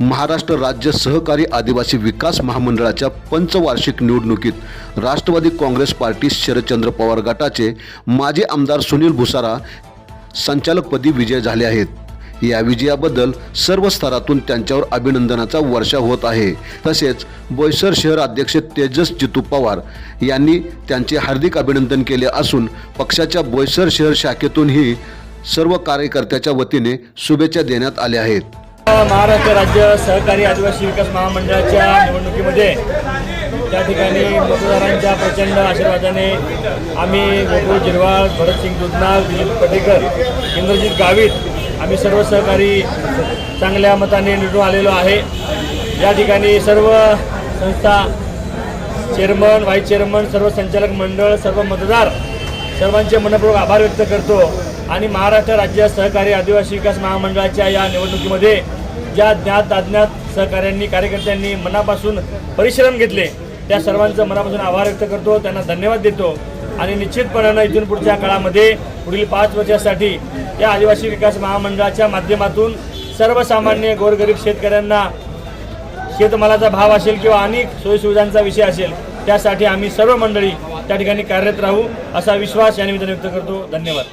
महाराष्ट्र राज्य सहकारी आदिवासी विकास महामंडळाच्या पंचवार्षिक निवडणुकीत राष्ट्रवादी काँग्रेस पार्टी शरदचंद्र पवार गटाचे माजी आमदार सुनील भुसारा संचालकपदी विजय झाले आहेत. या विजयाबद्दल सर्व स्तरातून त्यांच्यावर अभिनंदनाचा वर्षा होत आहे. तसेच बोईसर शहर अध्यक्ष तेजस जितू पवार यांनी त्यांचे हार्दिक अभिनंदन केले असून पक्षाच्या बोईसर शहर शाखेतूनही सर्व कार्यकर्त्याच्या वतीने शुभेच्छा देण्यात आल्या आहेत. महाराष्ट्र राज्य सहकारी आदिवासी विकास महामंडळाच्या निवडणुकीमध्ये त्या ठिकाणी मतदारांच्या प्रचंड आशीर्वादाने आम्ही गोकुळ जिरवाळ भरतसिंग दुधनाल दिलीप पटेकर इंद्रजित गावित आम्ही सर्व सहकारी चांगल्या मताने निवडून आलेलो आहे. या ठिकाणी सर्व संस्था चेअरमन व्हाईस चेअरमन सर्व संचालक मंडळ सर्व मतदार सर्वांचे मनपूर्वक आभार व्यक्त करतो. आणि महाराष्ट्र राज्य सहकारी आदिवासी विकास महामंडळाच्या या निवडणुकीमध्ये ज्या ज्ञात अज्ञात सहकाऱ्यांनी कार्यकर्त्यांनी मनापासून परिश्रम घेतले त्या सर्वांचं मनापासून आभार व्यक्त करतो त्यांना धन्यवाद देतो. आणि निश्चितपणानं इथून पुढच्या काळामध्ये पुढील पाच वर्षासाठी या आदिवासी विकास महामंडळाच्या माध्यमातून सर्वसामान्य गोरगरीब शेतकऱ्यांना शेतमालाचा भाव असेल किंवा अनेक सोयीसुविधांचा विषय असेल त्यासाठी आम्ही सर्व मंडळी त्या ठिकाणी कार्यरत राहू असा विश्वास या निमित्ताने व्यक्त करतो. धन्यवाद.